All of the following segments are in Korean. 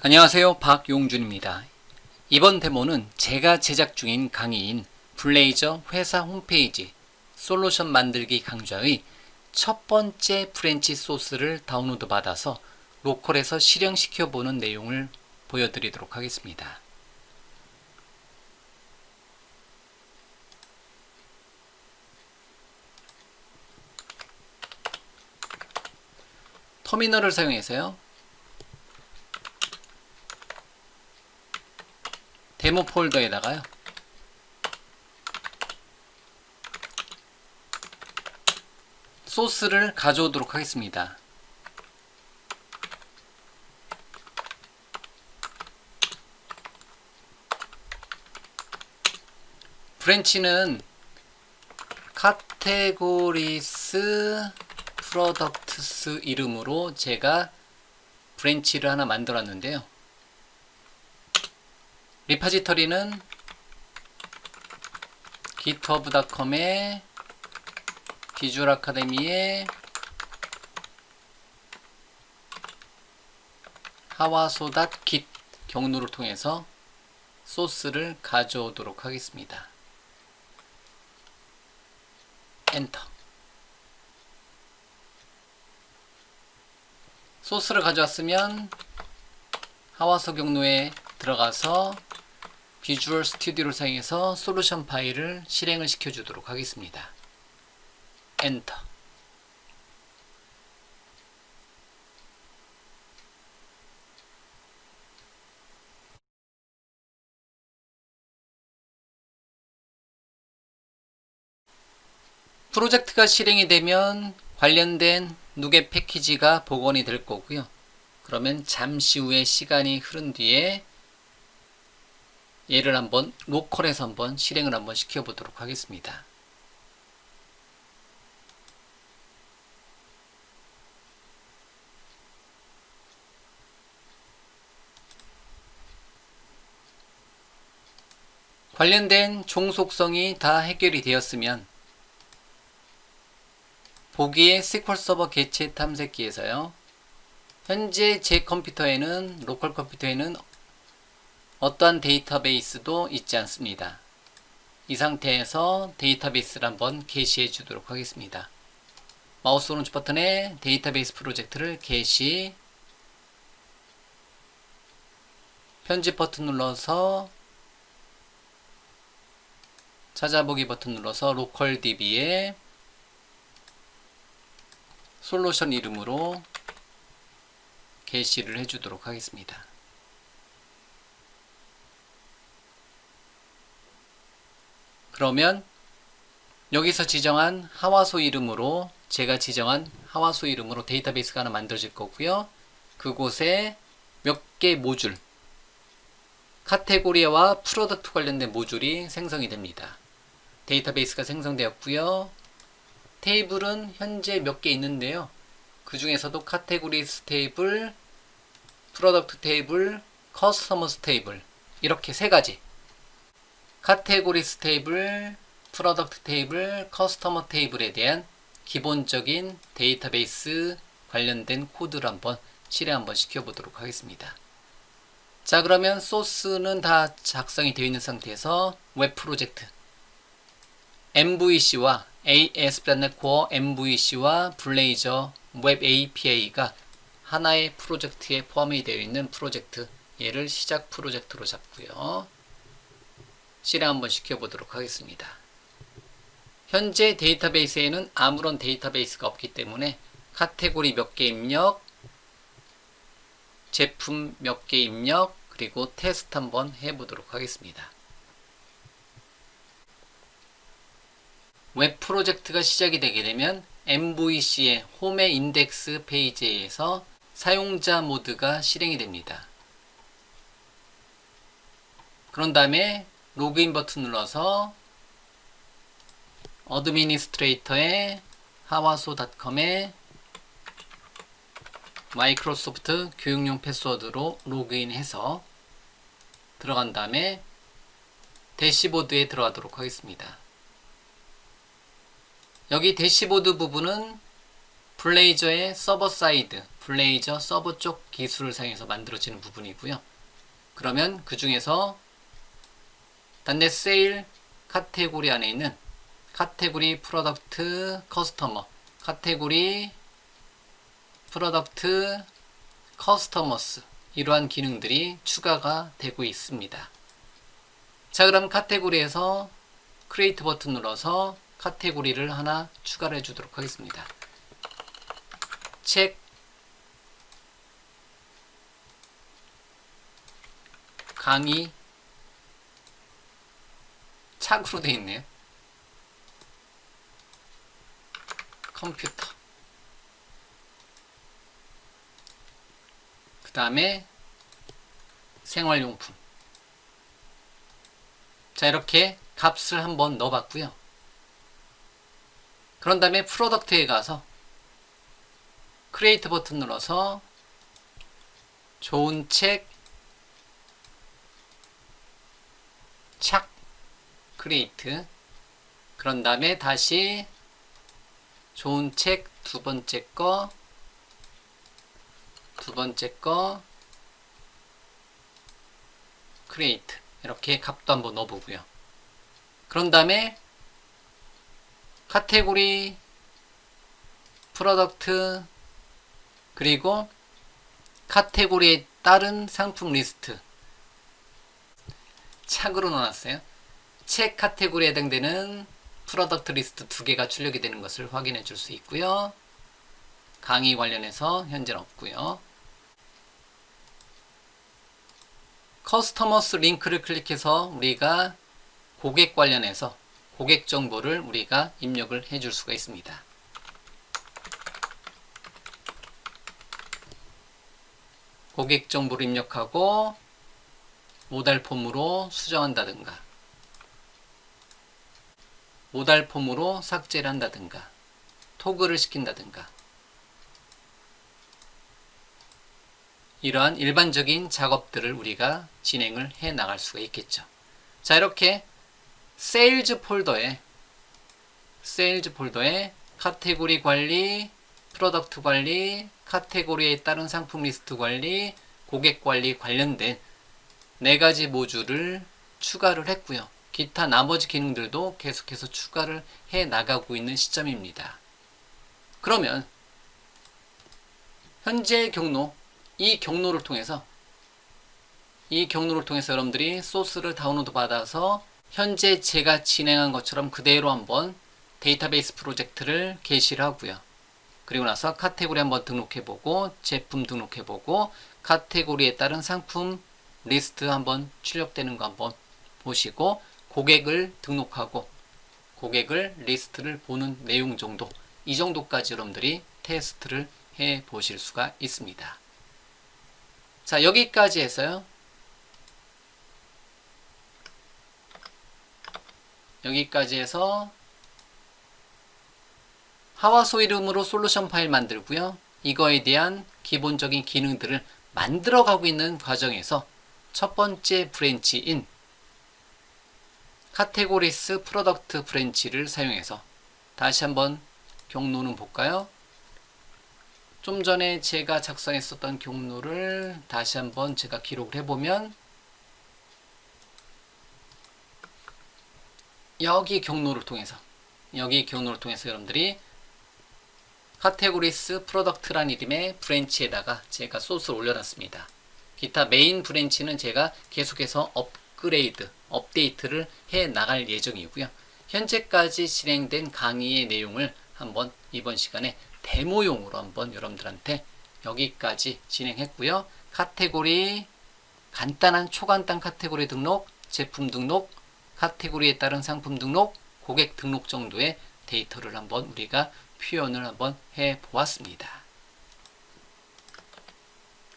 안녕하세요. 박용준입니다. 이번 데모는 제가 제작 중인 강의인 블레이저 회사 홈페이지 솔루션 만들기 강좌의 첫 번째 프렌치 소스를 다운로드 받아서 로컬에서 실행시켜 보는 내용을 보여드리도록 하겠습니다. 터미널을 사용해서요. 데모 폴더에다가요. 소스를 가져오도록 하겠습니다. 브랜치는 카테고리스 프로덕트스 이름으로 제가 브랜치를 하나 만들었는데요. 리파지터리는 github.com의 비주얼 아카데미의 하와소.git 경로를 통해서 소스를 가져오도록 하겠습니다. 엔터. 소스를 가져왔으면 하와소 경로에 들어가서 비주얼 스튜디오를 사용해서 솔루션 파일을 실행을 시켜 주도록 하겠습니다. 엔터. 프로젝트가 실행이 되면 관련된 누계 패키지가 복원이 될 거고요. 그러면 잠시 후에 시간이 흐른 뒤에 얘를 한번 로컬에서 한번 실행을 한번 시켜 보도록 하겠습니다. 관련된 종속성이 다 해결이 되었으면 보기에 SQL 서버 개체 탐색기에서요. 현재 제 컴퓨터에는 로컬 컴퓨터에는 어떠한 데이터베이스도 있지 않습니다. 이 상태에서 데이터베이스를 한번 게시해 주도록 하겠습니다. 마우스 오른쪽 버튼에 데이터베이스 프로젝트를 게시 편집 버튼 눌러서 찾아보기 버튼 눌러서 로컬 DB에 솔루션 이름으로 게시를 해주도록 하겠습니다. 그러면 여기서 지정한 하와소 이름으로 제가 지정한 하와소 이름으로 데이터베이스가 하나 만들어질 거고요. 그곳에 몇 개 모듈 카테고리와 프로덕트 관련된 모듈이 생성이 됩니다. 데이터베이스가 생성되었고요. 테이블은 현재 몇 개 있는데요. 그 중에서도 카테고리스 테이블, 프로덕트 테이블, 커스터머스 테이블 이렇게 세 가지 카테고리스 테이블, 프로덕트 테이블, 커스터머 테이블에 대한 기본적인 데이터베이스 관련된 코드를 한번 실행 한번 시켜보도록 하겠습니다. 자 그러면 소스는 다 작성이 되어 있는 상태에서 웹 프로젝트 MVC와 ASP.NET Core MVC와 블레이저 웹 API가 하나의 프로젝트에 포함이 되어 있는 프로젝트 얘를 시작 프로젝트로 잡고요. 실행 한번 시켜보도록 하겠습니다. 현재 데이터베이스에는 아무런 데이터베이스가 없기 때문에 카테고리 몇 개 입력, 제품 몇 개 입력, 그리고 테스트 한번 해보도록 하겠습니다. 웹 프로젝트가 시작이 되게 되면 MVC의 홈의 인덱스 페이지에서 사용자 모드가 실행이 됩니다. 그런 다음에 로그인 버튼 눌러서 어드미니스트레이터의 하와소닷컴에 마이크로소프트 교육용 패스워드로 로그인해서 들어간 다음에 대시보드에 들어가도록 하겠습니다. 여기 대시보드 부분은 블레이저의 서버 사이드 블레이저 서버 쪽 기술을 사용해서 만들어지는 부분이고요. 그러면 그 중에서 단넷 세일 카테고리 안에 있는 카테고리 프로덕트 커스터머 카테고리 프로덕트 커스터머스 이러한 기능들이 추가가 되고 있습니다. 자 그럼 카테고리에서 크리에이트 버튼 눌러서 카테고리를 하나 추가를 해주도록 하겠습니다. 책 강의 착으로 되어 있네요. 컴퓨터. 그 다음에 생활용품. 자 이렇게 값을 한번 넣어봤고요. 그런 다음에 프로덕트에 가서 크리에이트 버튼 눌러서 좋은 책 착 크리에이트 그런 다음에 다시 좋은 책 두 번째 거, 두 번째 거, 크리에이트. 이렇게 값도 한번 넣어보고요. 그런 다음에 카테고리, 프로덕트, 그리고 카테고리에 따른 상품 리스트. 착으로 넣어놨어요. 책 카테고리에 해당되는 프로덕트 리스트 두 개가 출력이 되는 것을 확인해 줄 수 있고요. 강의 관련해서 현재는 없고요. 커스터머스 링크를 클릭해서 우리가 고객 관련해서 고객 정보를 우리가 입력을 해 줄 수가 있습니다. 고객 정보를 입력하고 모달 폼으로 수정한다든가 모달 폼으로 삭제를 한다든가 토글을 시킨다든가 이러한 일반적인 작업들을 우리가 진행을 해 나갈 수가 있겠죠. 자, 이렇게 세일즈 폴더에 세일즈 폴더에 카테고리 관리, 프로덕트 관리, 카테고리에 따른 상품 리스트 관리, 고객 관리 관련된 네 가지 모듈을 추가를 했고요. 기타 나머지 기능들도 계속해서 추가를 해 나가고 있는 시점입니다. 그러면 현재 경로 이 경로를 통해서 이 경로를 통해서 여러분들이 소스를 다운로드 받아서 현재 제가 진행한 것처럼 그대로 한번 데이터베이스 프로젝트를 게시를 하고요. 그리고 나서 카테고리 한번 등록해 보고 제품 등록해 보고 카테고리에 따른 상품 리스트 한번 출력되는 거 한번 보시고 고객을 등록하고 고객을 리스트를 보는 내용 정도 이 정도까지 여러분들이 테스트를 해 보실 수가 있습니다. 자 여기까지 해서요. 여기까지 해서 하와소 이름으로 솔루션 파일 만들고요. 이거에 대한 기본적인 기능들을 만들어가고 있는 과정에서 첫 번째 브랜치인 카테고리스 프로덕트 브랜치를 사용해서 다시 한번 경로는 볼까요? 좀 전에 제가 작성했었던 경로를 다시 한번 제가 기록을 해보면 여기 경로를 통해서 여기 경로를 통해서 여러분들이 카테고리스 프로덕트란 이름의 브랜치에다가 제가 소스를 올려놨습니다. 기타 메인 브랜치는 제가 계속해서 업그레이드, 업데이트를 해 나갈 예정이고요. 현재까지 진행된 강의의 내용을 한번 이번 시간에 데모용으로 한번 여러분들한테 여기까지 진행했고요. 카테고리 간단한 초간단 카테고리 등록, 제품 등록, 카테고리에 따른 상품 등록, 고객 등록 정도의 데이터를 한번 우리가 표현을 한번 해 보았습니다.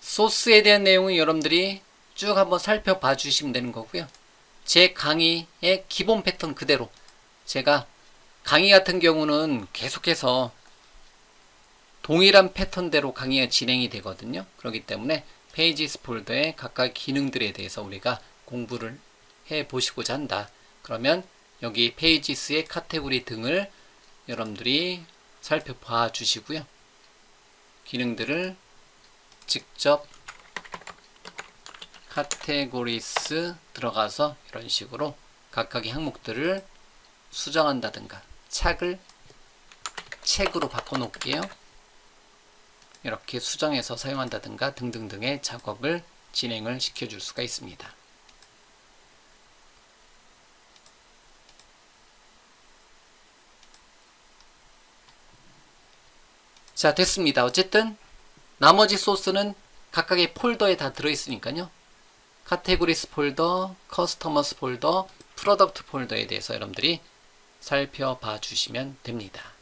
소스에 대한 내용은 여러분들이 쭉 한번 살펴봐 주시면 되는 거고요. 제 강의의 기본 패턴 그대로 제가 강의 같은 경우는 계속해서 동일한 패턴대로 강의가 진행이 되거든요. 그렇기 때문에 페이지스 폴더의 각각 기능들에 대해서 우리가 공부를 해 보시고자 한다. 그러면 여기 페이지스의 카테고리 등을 여러분들이 살펴봐 주시고요. 기능들을 직접 카테고리스 들어가서 이런 식으로 각각의 항목들을 수정한다든가 착을 책으로 바꿔 놓을게요. 이렇게 수정해서 사용한다든가 등등등의 작업을 진행을 시켜 줄 수가 있습니다. 자, 됐습니다. 어쨌든 나머지 소스는 각각의 폴더에 다 들어있으니까요. 카테고리스 폴더, 커스터머스 폴더, 프로덕트 폴더에 대해서 여러분들이 살펴봐 주시면 됩니다.